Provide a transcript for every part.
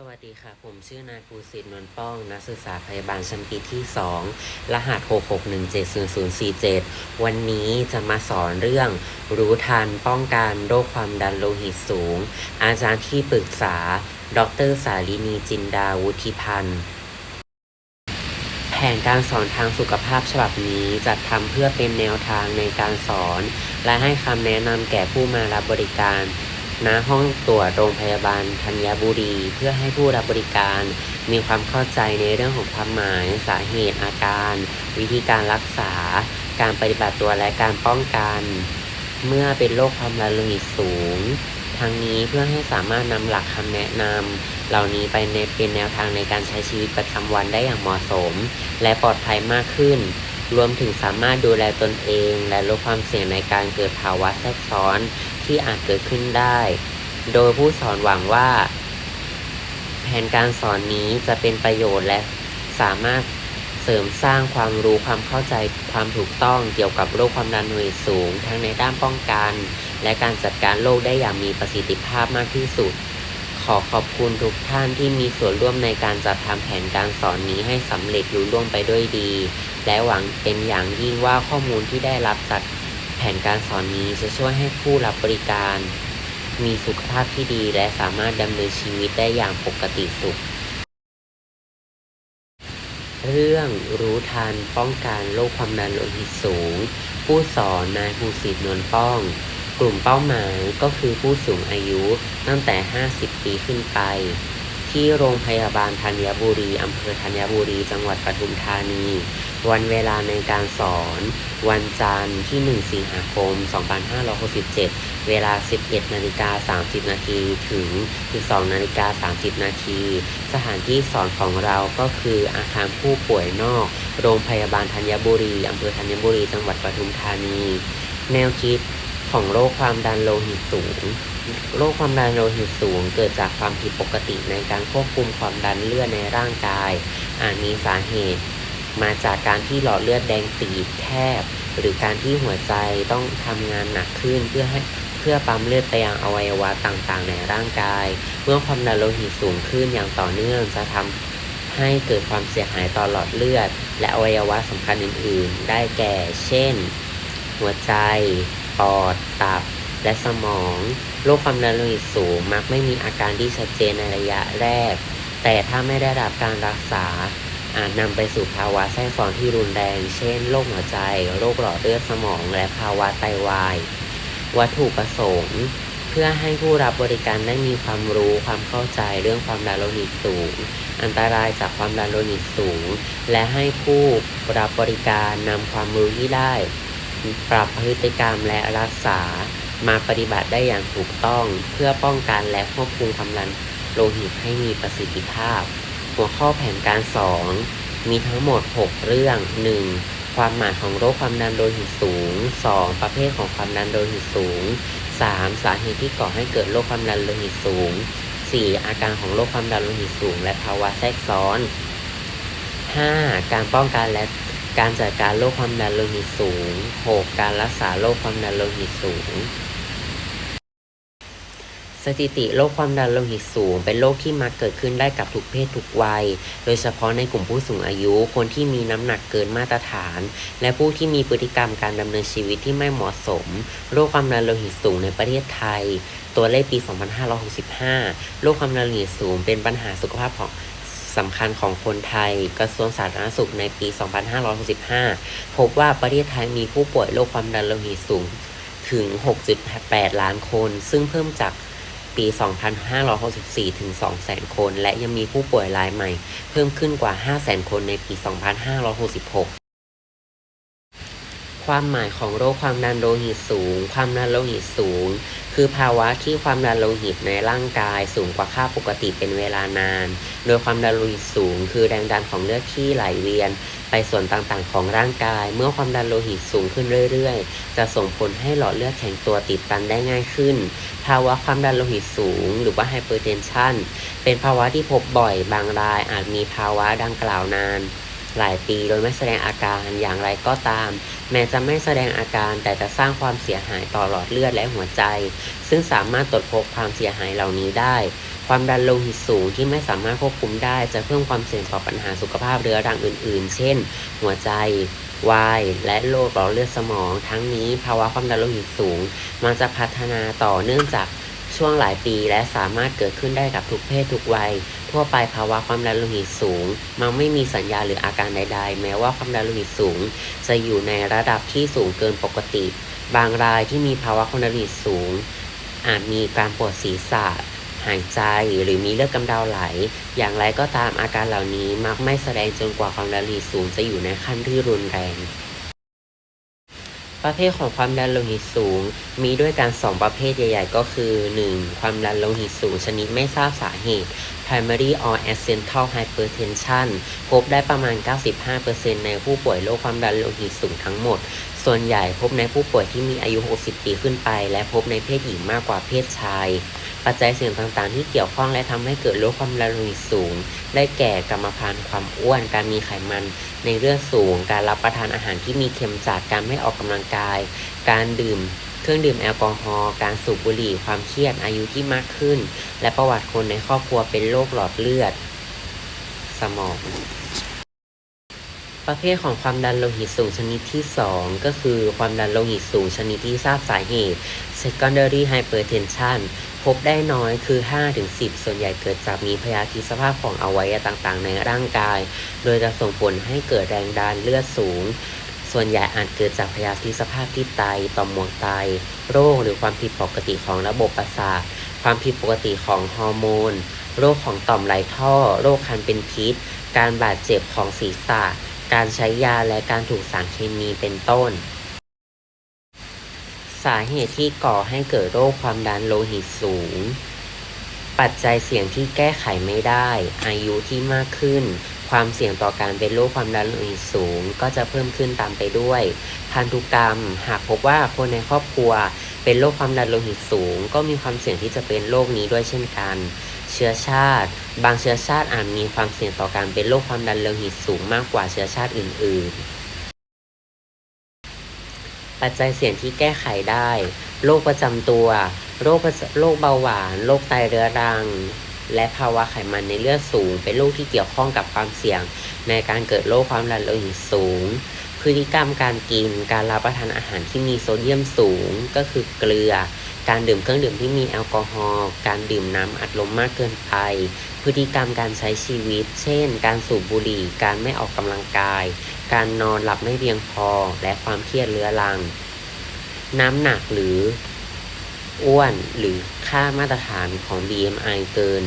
สวัสดีค่ะ ผมชื่อนายภูสิทธิ์นวลป้อง นักศึกษาพยาบาลชั้นปีที่ 2 รหัส 661700047 วันนี้จะมาสอนเรื่อง รู้ทันป้องกันโรคความดันโลหิตสูง อาจารย์ที่ปรึกษา ดรสาลินีจินดาวุฒิพันธ์ แผนการสอนทางสุขภาพฉบับนี้จัดทำเพื่อเป็นแนวทางในการสอน และให้คำแนะนำแก่ผู้มารับบริการ ณห้องตรวจโรงพยาบาลธัญบุรี เพื่อให้ผู้รับบริการมีความเข้าใจในเรื่องของความหมาย สาเหตุอาการ วิธีการรักษา การปฏิบัติตัวและการป้องกัน เมื่อเป็นโรคความดันโลหิตสูงทั้งนี้เพื่อให้สามารถนำหลักคำแนะนำเหล่านี้ไปในเป็นแนวทางในการใช้ชีวิตประจำวันได้อย่างเหมาะสม และปลอดภัยมากขึ้น รวมถึงสามารถดูแลตนเอง และลดความเสี่ยงในการเกิดภาวะแทรกซ้อน ที่อาจเกิดขึ้นได้ โดยผู้สอนหวังว่า แผนการสอนนี้จะเป็นประโยชน์และสามารถเสริมสร้างความรู้ความเข้าใจความถูกต้องเกี่ยวกับโรคความดันโลหิตสูง ทั้งในด้านป้องกัน และการจัดการโรคได้อย่างมีประสิทธิภาพมากที่สุด ขอขอบคุณทุกท่านที่มีส่วนร่วมในการจัดทำแผนการสอนนี้ให้สำเร็จลุล่วงไปด้วยดี และหวังเป็นอย่างยิ่งว่าข้อมูลที่ได้รับจาก นการสอนนี้จะช่วยให้ผู้รับบริการ มีสุขภาพที่ดีและสามารถดำเนินชีวิตได้อย่างปกติสุข เรื่องรู้ทันป้องกันโรคความดันโลหิตสูง ผู้สอนนายภูสิทธิ์นวลป้อง กลุ่มเป้าหมายก็คือผู้สูงอายุตั้งแต่ 50 ปีขึ้นไป ที่โรงพยาบาลธัญบุรี อำเภอธัญบุรี จังหวัดปทุมธานี วันเวลาในการสอน วันจันทร์ที่ 1 สิงหาคม 2567 เวลา 11 นาฬิกา 30 นาทีถึง 12 นาฬิกา 30 นาที สถานที่สอนของเราก็คืออาคารผู้ป่วยนอก โรงพยาบาลธัญบุรี อำเภอธัญบุรี จังหวัดปทุมธานี แนวคิดของโรคความดันโลหิตสูง โรคความดันโลหิตสูง เกิดจากความผิดปกติในการควบคุมความดันเลือดในร่างกาย อาจมีสาเหตุ มาจากการที่หลอดเลือดแดงตีบแคบ หรือการที่หัวใจต้องทำงานหนักขึ้นเพื่อให้เพื่อปั๊มเลือดไปยังอวัยวะต่างๆ ในร่างกาย เมื่อความดันโลหิตสูงขึ้นอย่างต่อเนื่องจะทำให้เกิดความเสียหายต่อหลอดเลือด และอวัยวะสำคัญอื่น ๆ ได้แก่ เช่น หัวใจ ปอด ตับ และสมอง โรคความดันโลหิตสูงมักไม่มีอาการที่ชัดเจนในระยะแรก แต่ถ้าไม่ได้รับการรักษา อาจนำไปสู่ภาวะแทรกซ้อนที่รุนแรง เช่น โรคหัวใจ โรคหลอดเลือดสมอง และภาวะไตวาย วัตถุประสงค์ เพื่อให้ผู้รับบริการได้มีความรู้ความเข้าใจเรื่องความดันโลหิตสูง อันตรายจากความดันโลหิตสูง และให้ผู้รับบริการนำความรู้ที่ได้ ปรับพฤติกรรมและรักษา มาปฏิบัติได้อย่างถูกต้องเพื่อป้องกันและควบคุมความดันโลหิตให้มีประสิทธิภาพ หัวข้อแผนการสอนมีทั้งหมด 6 เรื่อง 1. ความหมายของโรคความดันโลหิตสูง 2. ประเภทของความดันโลหิตสูง 3. สาเหตุที่ก่อให้เกิดโรคความดันโลหิตสูง 4. อาการของโรคความดันโลหิตสูง และภาวะแทรกซ้อน 5. การป้องกันและการจัดการโรคความดันโลหิตสูง 6. การรักษาโรคความดันโลหิตสูง ถิติโรคความดันโลหิตสูง เป็นโรคที่มักเกิดขึ้นได้กับทุกเพศทุกวัย โดยเฉพาะในกลุ่มผู้สูงอายุ คนที่มีน้ำหนักเกินมาตรฐาน และผู้ที่มีพฤติกรรมการดำเนินชีวิตที่ไม่เหมาะสม โรคความดันโลหิตสูงในประเทศไทย ตัวเลขปี 2565 โรคความดันโลหิตสูง เป็นปัญหาสุขภาพของสำคัญของคนไทย กระทรวงสาธารณสุขในปี 2565 พบว่าประเทศไทยมีผู้ป่วยโรคความดันโลหิตสูงถึง 6.8 ล้านคน ซึ่งเพิ่มจาก ปี 2564 ถึง 200,000 คน และยังมีผู้ป่วยรายใหม่ เพิ่มขึ้นกว่า 500,000 คนในปี 2566 ความหมายของโรคความดันโลหิตสูง ความดันโลหิตสูง คือภาวะที่ความดันโลหิตในร่างกายสูงกว่าค่าปกติเป็นเวลานาน โดยความดันโลหิตสูง คือแรงดันของเลือดที่ไหลเวียน ไปส่วนต่างๆของร่างกาย เมื่อความดันโลหิตสูงขึ้นเรื่อยๆ จะส่งผลให้หลอดเลือดแข็งตัวติดตันได้ง่ายขึ้น ภาวะความดันโลหิตสูง หรือว่าไฮเปอร์เทนชันเป็นภาวะที่พบบ่อยบางรายอาจมีภาวะดังกล่าวนาน หลายปีโดยไม่แสดงอาการอย่างไรก็ตาม แม้จะไม่แสดงอาการแต่จะสร้างความเสียหายต่อหลอดเลือดและหัวใจ ซึ่งสามารถตรวจพบความเสียหายเหล่านี้ได้ ความดันโลหิตสูงที่ไม่สามารถควบคุมได้จะเพิ่มความเสี่ยงต่อปัญหาสุขภาพเรื้อรังอื่น ๆ เช่น หัวใจวายและโรคหลอดเลือดสมอง ทั้งนี้ภาวะความดันโลหิตสูง มันจะพัฒนาต่อเนื่องจากช่วงหลายปีและสามารถเกิดขึ้นได้กับทุกเพศทุกวัย ทั่วไปภาวะความดันโลหิตสูง มันไม่มีสัญญาณหรืออาการใด ๆ แม้ว่าความดันโลหิตสูง จะอยู่ในระดับที่สูงเกินปกติ บางรายที่มีภาวะความดันโลหิตสูง อาจมีการปวดศีรษะ หายใจหรือมีเลือดกำเดาไหล อย่างไรก็ตามอาการเหล่านี้มักไม่แสดงจนกว่าความดันโลหิตสูงจะอยู่ในขั้นที่รุนแรง ประเภทของความดันโลหิตสูง มีด้วยกันสองประเภทใหญ่ ๆ ก็คือ 1. ความดันโลหิตสูง ชนิดไม่ทราบสาเหตุ primary or accidental hypertension พบได้ประมาณ 95%ในผู้ป่วยโรคความดันโลหิตสูงทั้งหมด ส่วนใหญ่พบในผู้ป่วยที่มีอายุ 60 ปีขึ้นไป และพบในเพศหญิงมากกว่าเพศชาย ปัจจัยเสี่ยงต่างๆ ที่เกี่ยวข้องและทำให้เกิดโรคความดันโลหิตสูง ได้แก่กรรมพันธุ์ความอ้วน การมีไขมันในเลือดสูง การรับประทานอาหารที่มีเค็มจัด การไม่ออกกำลังกาย การดื่มเครื่องดื่มแอลกอฮอล์ การสูบบุหรี่ ความเครียด อายุที่มากขึ้น และประวัติคนในครอบครัวเป็นโรคหลอดเลือด สมอง ประเภทของความดันโลหิตสูงชนิดที่ 2 ก็คือความดันโลหิตสูงชนิดที่ทราบสาเหตุ secondary hypertension พบได้น้อยคือ 5-10 ส่วนใหญ่เกิดจากมีพยาธิสภาพของอวัยวะต่างๆ ในร่างกาย โดยจะส่งผลให้เกิดแรงดันเลือดสูง ส่วนใหญ่อาจเกิดจากพยาธิสภาพที่ไต ต่อมหมวกไต โรคหรือความผิดปกติของระบบประสาท ความผิดปกติของฮอร์โมน โรคของต่อมไรท่อ โรคคันเป็นพิษ การบาดเจ็บของศีรษะ การใช้ยาและการถูกสารเคมีเป็นต้นาเหตุที่ก่อให้เกิดโรคความดันโลหิตสูง ปัจจัยเสี่ยงที่แก้ไขไม่ได้ อายุที่มากขึ้น ความเสี่ยงต่อการเป็นโรคความดันโลหิตสูง ก็จะเพิ่มขึ้นตามไปด้วย พันธุกรรม หากพบว่าคนในครอบครัว เป็นโรคความดันโลหิตสูง ก็มีความเสี่ยงที่จะเป็นโรคนี้ด้วยเช่นกัน เชื้อชาติ บางเชื้อชาติอาจมีความเสี่ยงต่อการเป็นโรคความดันโลหิตสูงมากกว่าเชื้อชาติอื่น ๆ ปัจจัยเสี่ยงที่แก้ไขได้ โรคประจำตัว โรคโรคเบาหวาน โรคไตเรื้อรัง และภาวะไขมันในเลือดสูง เป็นโรคที่เกี่ยวข้องกับความเสี่ยง ในการเกิดโรคความดันโลหิตสูง พฤติกรรมการกิน การรับประทานอาหารที่มีโซเดียมสูง ก็คือเกลือ การดื่มเครื่องดื่มที่มีแอลกอฮอล์ การดื่มน้ำอัดลมมากเกินไป พฤติกรรมการใช้ชีวิต เช่น การสูบบุหรี่ การไม่ออกกำลังกาย การนอนหลับไม่เพียงพอและความเครียดเรื้อรัง น้ำหนักหรืออ้วนหรือค่ามาตรฐานของ BMI เกิน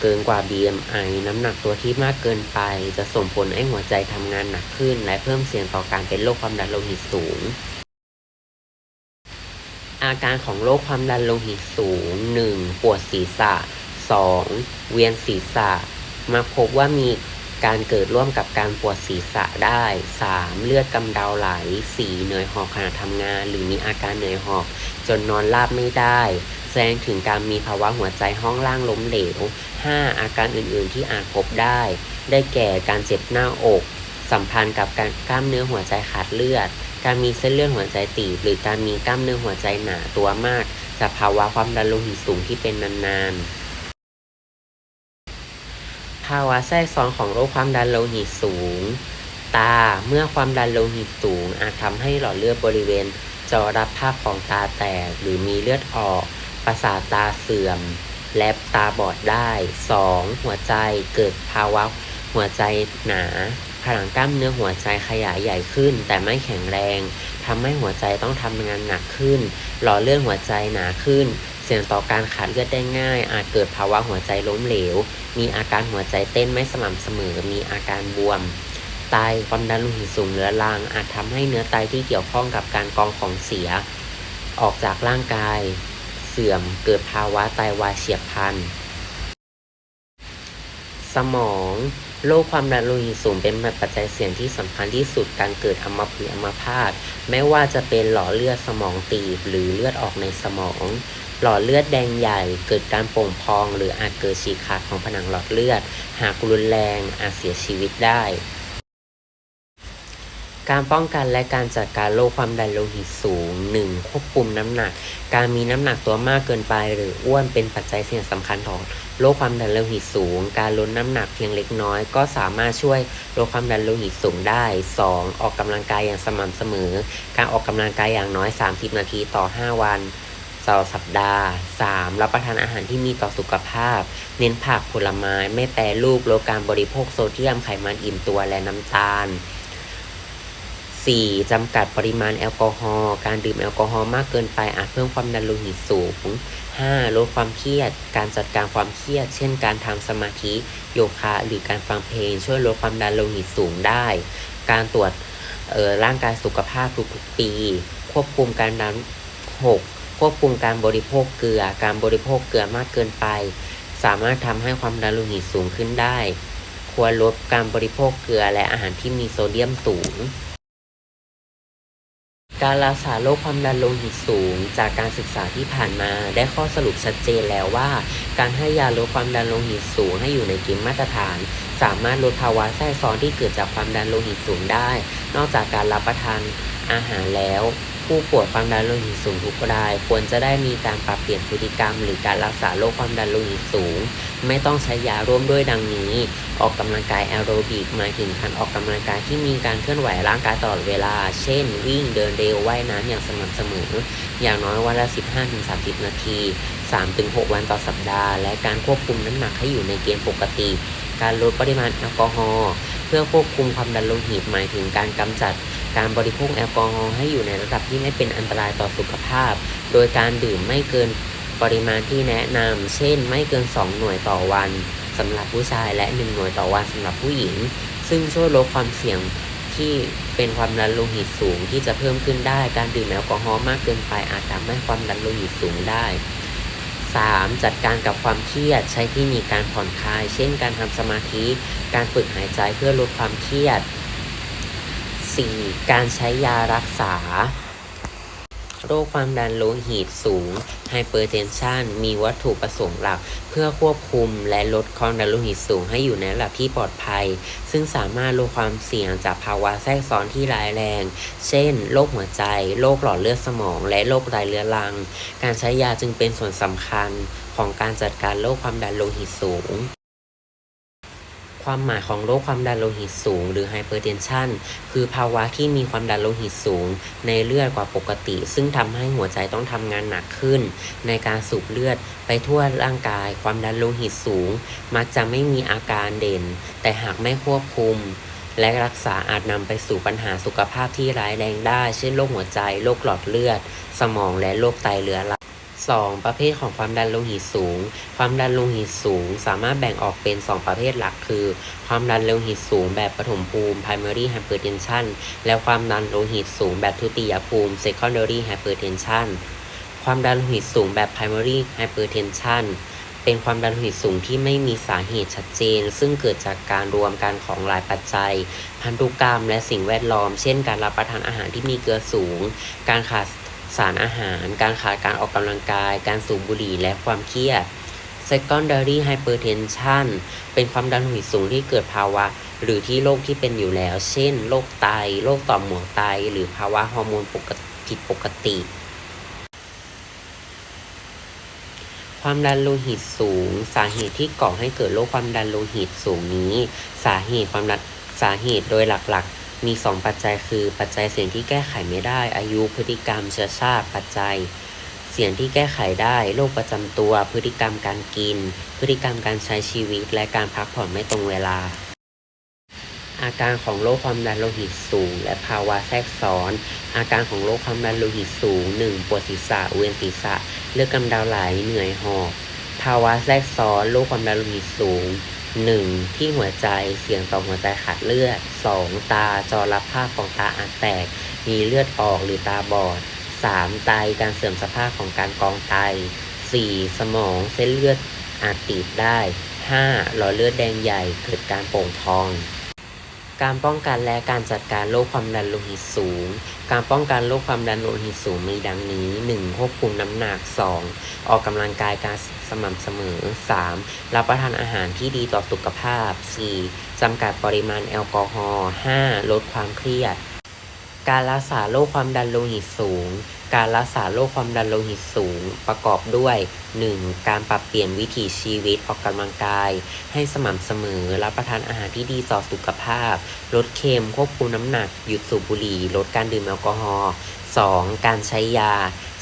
เกินกว่า BMI น้ำหนักตัวที่มากเกินไป จะส่งผลให้หัวใจทำงานหนักขึ้น และเพิ่มเสี่ยงต่อการเป็นโรคความดันโลหิตสูง อาการของโรคความดันโลหิตสูง 1. ปวดศีรษะ 2. เวียนศีรษะ มาพบว่ามี การเกิดร่วมกับการปวดศีรษะได้ 3. เลือดกำเดาไหล 4. เหนื่อยหอบขณะทำงาน หรือมีอาการเหนื่อยหอบ จนนอนราบไม่ได้ แสดงถึงการมีภาวะหัวใจห้องล่างล้มเหลว 5. อาการอื่นๆที่อาจพบได้ ได้แก่การเจ็บหน้าอก สัมพันธ์กับการกล้ามเนื้อหัวใจขาดเลือด การมีเส้นเลือดหัวใจตีบ หรือการมีกล้ามเนื้อหัวใจหนาตัวมากจากภาวะความดันโลหิตสูงที่เป็นนานๆาวะแทรกซ้อนของโรคความดันโลหิตสูง ตาเมื่อความดันโลหิตสูง อาจทำให้หลอดเลือดบริเวณจอรับภาพของตาแตก หรือมีเลือดออก ประสาทตาเสื่อม และตาบอดได้ 2. หัวใจเกิดภาวะหัวใจหนาผนังกล้ามเนื้อหัวใจขยายใหญ่ขึ้น แต่ไม่แข็งแรงทำให้หัวใจต้องทำงานหนักขึ้น หล่อเลือดหัวใจหนาขึ้น สี่ยงต่อการขาดเลือดได้ง่าย อาจเกิดภาวะหัวใจล้มเหลว มีอาการหัวใจเต้นไม่สม่ำเสมอ มีอาการบวม ไตความดันโลหิตสูงเรื้อรัง อาจทำให้เนื้อไตที่เกี่ยวข้องกับการกรองของเสีย ออกจากร่างกาย เสื่อม เกิดภาวะไตวายเฉียบพลัน สมองโรคความดันโลหิตสูงเป็นปัจจัยเสี่ยงที่สำคัญที่สุดการเกิดอัมพฤกษ์อัมพาตไม่ว่าจะเป็นหลอดเลือดสมองตีบหรือเลือดออกในสมอง หลอดเลือดแดงใหญ่ เกิดการโป่งพอง หรืออาจเกิดฉีกขาดของผนังหลอดเลือด หากรุนแรงอาจเสียชีวิตได้ การป้องกันและการจัดการโรคความดันโลหิตสูง 1. ควบคุมน้ำหนัก การมีน้ำหนักตัวมากเกินไป หรืออ้วนเป็นปัจจัยเสี่ยงสำคัญของโรคความดันโลหิตสูง การลดน้ำหนักเพียงเล็กน้อย ก็สามารถช่วยลดความดันโลหิตสูงได้ 2. ออกกำลังกายอย่างสม่ำเสมอ การออกกำลังกายอย่างน้อย 30 นาทีต่อ 5 วัน ต่อสัปดาห์ 3. รับประทานอาหารที่มีต่อสุขภาพ เน้นผักผลไม้ ไม่แปรรูปลดการบริโภคโซเดียมไขมันอิ่มตัวและน้ำตาล 4. จำกัดปริมาณแอลกอฮอล์ การดื่มแอลกอฮอล์มากเกินไปอาจเพิ่มความดันโลหิตสูง 5. ลดความเครียด การจัดการความเครียด เช่นการทำสมาธิ โยคะ หรือการฟังเพลง ช่วยลดความดันโลหิตสูงได้ การตรวจออร่างกายสุขภาพทุกๆปี ควบคุมการน้ำหก ควบคุมการบริโภคเกลือ การบริโภคเกลือมากเกินไป สามารถทำให้ความดันโลหิตสูงขึ้นได้ ควรลดการบริโภคเกลือและอาหารที่มีโซเดียมสูง การรักษาโรคความดันโลหิตสูง จากการศึกษาที่ผ่านมาได้ข้อสรุปชัดเจนแล้วว่า การให้ยาลดความดันโลหิตสูงให้อยู่ในเกณฑ์มาตรฐานสามารถลดภาวะแทรกซ้อนที่เกิดจากความดันโลหิตสูงได้ นอกจากการรับประทานอาหารแล้ว ผู้ป่วยความดันโลหิตสูงทุกราย ควรจะได้มีการปรับเปลี่ยนพฤติกรรม หรือการรักษาโรคความดันโลหิตสูง ไม่ต้องใช้ยาร่วมด้วยดังนี้ ออกกำลังกายแอโรบิกหมายถึงการออกกำลังกายที่มีการเคลื่อนไหวร่างกายตลอดเวลา เช่น วิ่งเดินเร็วว่ายน้ำอย่างสม่ำเสมอ อย่างน้อยวันละ 15-30 นาที 3-6 วันต่อสัปดาห์ และการควบคุมน้ำหนักให้อยู่ในเกณฑ์ปกติ การลดปริมาณแอลกอฮอล์เพื่อควบคุมความดันโลหิตหมายถึงการกำจัด การบริโภคแอลกอฮอล์ให้อยู่ในระดับที่ไม่เป็นอันตรายต่อสุขภาพ โดยการดื่มไม่เกินปริมาณที่แนะนำ เช่น ไม่เกิน 2 หน่วยต่อวันสำหรับผู้ชายและ 1 หน่วยต่อวันสำหรับผู้หญิง ซึ่งช่วยลดความเสี่ยงที่เป็นความดันโลหิตสูงที่จะเพิ่มขึ้นได้ การดื่มแอลกอฮอล์มากเกินไปอาจทำให้ความดันโลหิตสูงได้ 3. จัดการกับความเครียดใช้ที่มีการผ่อนคลาย เช่น การทำสมาธิ การฝึกหายใจเพื่อลดความเครียด 4. การใช้ยารักษา โรคความดันโลหิตสูง Hypertension มีวัตถุประสงค์หลัก เพื่อควบคุมและลดความดันโลหิตสูงให้อยู่ในระดับที่ปลอดภัย ซึ่งสามารถลดความเสี่ยงจากภาวะแทรกซ้อนที่ร้ายแรง เช่น โรคหัวใจ โรคหลอดเลือดสมอง และโรคไตเรื้อรัง การใช้ยาจึงเป็นส่วนสำคัญของการจัดการโรคความดันโลหิตสูง ความหมายของโรคความดันโลหิตสูง หรือ hypertension คือภาวะที่มีความดันโลหิตสูง ในเลือดกว่าปกติ ซึ่งทำให้หัวใจต้องทำงานหนักขึ้น ในการสูบเลือดไปทั่วร่างกาย ความดันโลหิตสูง มักจะไม่มีอาการเด่น แต่หากไม่ควบคุม และรักษาอาจนำไปสู่ปัญหาสุขภาพที่ร้ายแรงได้ เช่นโรคหัวใจโรคหลอดเลือด สมองและโรคไตเรื้อรัง 2. ประเภทของความดันโลหิตสูง ความดันโลหิตสูง สามารถแบ่งออกเป็น 2 ประเภทหลัก คือ ความดันโลหิตสูงแบบปฐมภูมิ primary hypertension และความดันโลหิตสูงแบบทุติยภูมิ secondary hypertension ความดันโลหิตสูงแบบ primary hypertension เป็นความดันโลหิตสูงที่ไม่มีสาเหตุชัดเจน ซึ่งเกิดจากการรวมกันของหลายปัจจัย พันธุกรรมและสิ่งแวดล้อม เช่น การรับประทานอาหารที่มีเกลือสูง การขาด สารอาหาร การขาดการออกกำลังกาย การสูบบุหรี่และความเครียด secondary hypertension เป็นความดันโลหิตสูงที่เกิดภาวะ หรือที่โรคที่เป็นอยู่แล้ว เช่น โรคไต โรคต่อมหมวกไต หรือภาวะฮอร์โมนผิดปกติ ความดันโลหิตสูง สาเหตุที่ก่อให้เกิดโรคความดันโลหิตสูงนี้ สาเหตุความดันสาเหตุโดยหลักๆ มี 2 ปัจจัยคือปัจจัยเสี่ยงที่แก้ไขไม่ได้ อายุพฤติกรรมเชื้อชาติ ปัจจัย เสี่ยงที่แก้ไขได้โรคประจำตัว พฤติกรรมการกิน พฤติกรรมการใช้ชีวิต และการพักผ่อนไม่ตรงเวลา อาการของโรคความดันโลหิตสูง และภาวะแทรกซ้อน อาการของโรคความดันโลหิตสูง 1. ปวดศีรษะเวียนศีรษะ เลือดกำเดาไหลเหนื่อยหอบภาวะแทรกซ้อนโรคความดันโลหิตสูง 1. ที่หัวใจเสี่ยงต่อหัวใจขาดเลือด 2. ตาจอรับภาพของตาอาจแตก มีเลือดออกหรือตาบอด 3. ไตการเสื่อมสภาพของการกองไต 4. สมองเส้นเลือดอาจตีบได้ 5. หลอดเลือดแดงใหญ่เกิดการโป่งพอง การป้องกันและการจัดการโรคความดันโลหิตสูง การป้องกันโรคความดันโลหิตสูงมีดังนี้ 1. ควบคุมน้ำหนัก 2. ออกกำลังกายการสม่ำเสมอ 3. รับประทานอาหารที่ดีต่อสุขภาพ 4. จำกัดปริมาณแอลกอฮอล์ 5. ลดความเครียด การรักษาโรคความดันโลหิตสูง การรักษาโรคความดันโลหิตสูงประกอบด้วย 1. การปรับเปลี่ยนวิถีชีวิตออกกำลังกาย ให้สม่ำเสมอ รับประทานอาหารที่ดีต่อสุขภาพ ลดเค็มควบคุมน้ำหนัก หยุดสูบบุหรี่ ลดการดื่มแอลกอฮอล์ 2. การใช้ยา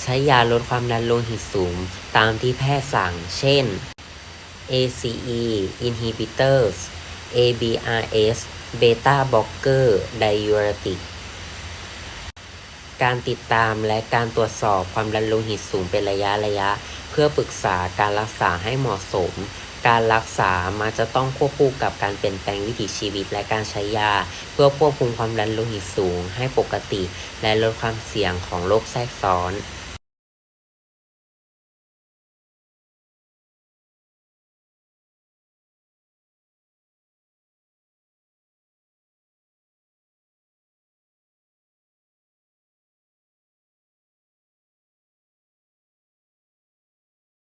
ใช้ยาลดความดันโลหิตสูง ตามที่แพทย์สั่ง เช่น ACE inhibitors ABRS beta blocker diuretic การติดตามและการตรวจสอบความดันโลหิตสูงเป็นระยะระยะ เพื่อปรึกษาการรักษาให้เหมาะสม การรักษามาจะต้องควบคู่กับการเปลี่ยนแปลงวิถีชีวิตและการใช้ยา เพื่อควบคุมความดันโลหิตสูงให้ปกติ และลดความเสี่ยงของโรคแทรกซ้อน